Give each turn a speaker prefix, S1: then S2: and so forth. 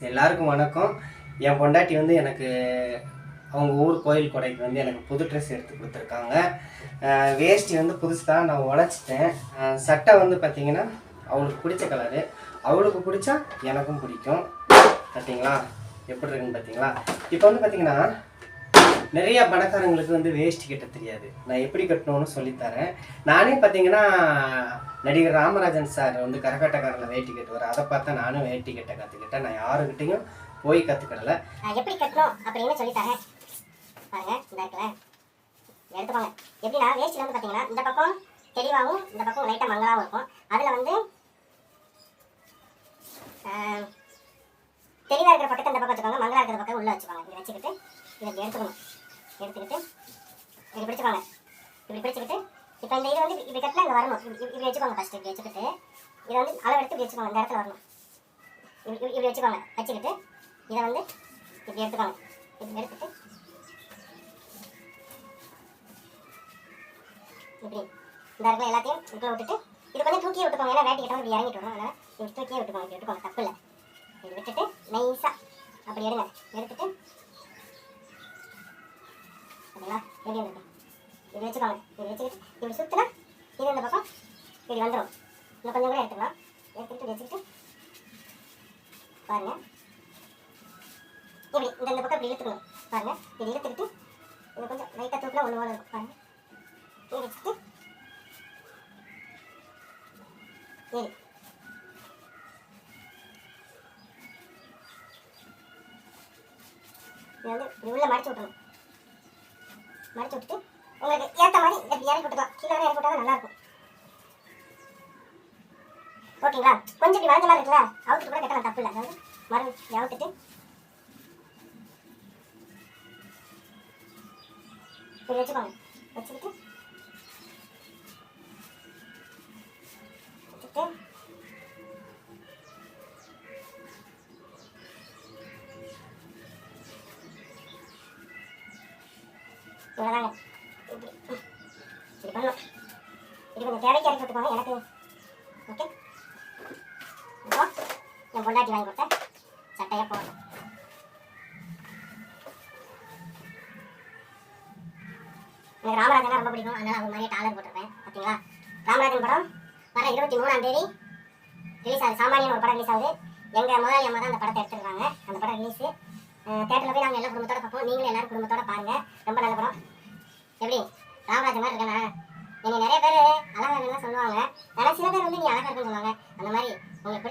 S1: எல்லாருக்கும் வணக்கம். என் பொண்டாட்டி வந்து எனக்கு அவங்க ஊர் கோயில் கொடைக்கு வந்து எனக்கு புது ட்ரெஸ் எடுத்து கொடுத்துருக்காங்க. வேஷ்டி வந்து புதுசு தான் நான் உழைச்சிட்டேன் சட்டை வந்து பார்த்தீங்கன்னா அவளுக்கு பிடிச்ச கலரு அவளுக்கு பிடிச்சா எனக்கும் பிடிக்கும். பார்த்தீங்களா எப்படி இருக்குன்னு பார்த்தீங்களா இப்போ வந்து பார்த்தீங்கன்னா நிறைய பணக்காரங்களுக்கு வந்து வேஷ்டி கட்ட தெரியாது. நான் எப்படி கட்டணும்னு சொல்லித்தரேன் நானே பார்த்தீங்கன்னா நடிகர் ராமராஜன் சார் வந்து கரகாட்டக்காரில் வேட்டி கட்டுவார். அதை பார்த்தா நானும் வேட்டி கட்ட கற்றுக்கிட்டேன் நான் யாருக்கிட்டையும் போய் கற்றுக்கிடல
S2: நான் எப்படி கட்டணும் அப்படின்னு சொல்லி தரேன் பாருங்க இந்த இருக்குல்ல இதை எடுத்துக்கோங்க எப்படின்னா வேஸ்ட்ல வந்து பார்த்தீங்கன்னா இந்த பக்கம் தெளிவாகவும் இந்த பக்கம் லைட்டாக மங்கலாகவும் இருக்கும். அதில் வந்து தெளிவாக இருக்கிற பக்கத்தை இந்த பக்கம் வச்சுக்கோங்க. மங்களா இருக்கிற பக்கம் உள்ளே வச்சுக்கோங்க. இப்படி வச்சுக்கிட்டு இதை எடுத்துக்கணும். எடுத்துக்கிட்டு இப்படி பிடிச்சிக்கோங்க. இப்படி பிடிச்சிக்கிட்டு இப்போ இந்த இது வந்து இப்படி கட்டினா இங்கே வரணும். இப்படி வச்சுக்கோங்க ஃபஸ்ட்டு இப்படி வச்சுக்கிட்டு இதை வந்து அளவு எடுத்து இப்படி வச்சுக்கோங்க. இந்த இடத்துல வரணும். இப்படி இப்படி- வச்சுக்கோங்க. வச்சுக்கிட்டு இதை வந்து இப்படி எடுத்துக்கோங்க. இப்படி எடுத்துட்டு இப்படி. இந்த இடத்துல எல்லாத்தையும் இப்படி விட்டுட்டு இது கொஞ்சம் தூக்கி விட்டுக்கோங்க. ஏன்னா வேட்டி கிட்ட இப்படி இறங்கிட்டு வரும். அதனால் இப்படி தூக்கியே விட்டுக்கோங்க. இப்படி விட்டுக்கோங்க. தப்பு இல்லை. இப்படி விட்டுட்டு நைஸாக அப்படி எடுங்க. எடுத்துட்டு. அப்படிங்களா எப்படி இருக்கு இப்படி வச்சுக்கோங்க இப்படி வச்சுக்கிட்டு இப்படி சுற்றினா இது இந்த பக்கம் இப்படி வந்துடும் இன்னும் கொஞ்சம் கூட எடுத்துக்கலாம். எடுத்துக்கிட்டு வச்சுக்கிட்டு பாருங்க. இப்படி இந்த இந்த பக்கம் இப்படி இழுத்துக்கணும். பாருங்க. இப்படி இழுத்துக்கிட்டு இது கொஞ்சம் லைட்டாக தூக்கினா ஒன்று போல இருக்கும். பாருங்க. இப்படி வச்சுட்டு சரி. இது வந்து இப்படி உள்ள மடிச்சு விட்டுணும் மடிச்சு விட்டுட்டு உங்களுக்கு ஏற்ற மாதிரி இப்படி இறக்கி விட்டுக்கலாம் கீழே வரை இறக்கி விட்டா நல்லா இருக்கும் ஓகேங்களா? கொஞ்சம் இப்படி வளைஞ்ச மாதிரி இருக்குல்ல? அவுத்துட்டு கூட கட்டலாம் தப்பு இல்லை. அதாவது மறு இப்படி அவுத்துட்டு. இப்படி வச்சுக்கோங்க. வச்சுக்கிட்டு. வச்சுட்டு இவ்வளோதாங்க இப்படி இப்படி இது கொஞ்சம் தேவைக்கு இறக்கி விட்டுக்கோங்க எனக்கு ஓகே இப்போ என் பொண்டாட்டி வாங்கி கொடுத்த சட்டையாக போடணும் எனக்கு ராமராஜனா ரொம்ப பிடிக்கும் அதனால் அவங்க மாதிரியே டாலர் போட்டிருப்பேன் பார்த்தீங்களா ராமராஜன் படம் வர இருபத்தி மூணாம் தேதி ரிலீஸ் ஆகுது சாமானியன் ஒரு படம் ரிலீஸ் ஆகுது எங்கள் முதலாளி அம்மா தான் அந்த படத்தை எடுத்துருக்காங்க அந்த படம் ரிலீஸு தேட்டரில் போய் நாங்கள் எல்லா குடும்பத்தோட பார்ப்போம் நீங்களும் எல்லாரும் குடும்பத்தோட பாருங்கள் ரொம்ப நல்ல படம். எப்படி? ராமராஜ மாதிரி இருக்கானா? என்னை நிறைய பேர் அழகா இருக்குன்னு சொல்லுவாங்க. ஆனால் சில பேர் வந்து நீ அழகா இருக்குன்னு சொல்லுவாங்க. அந்த மாதிரி உங்களுக்கு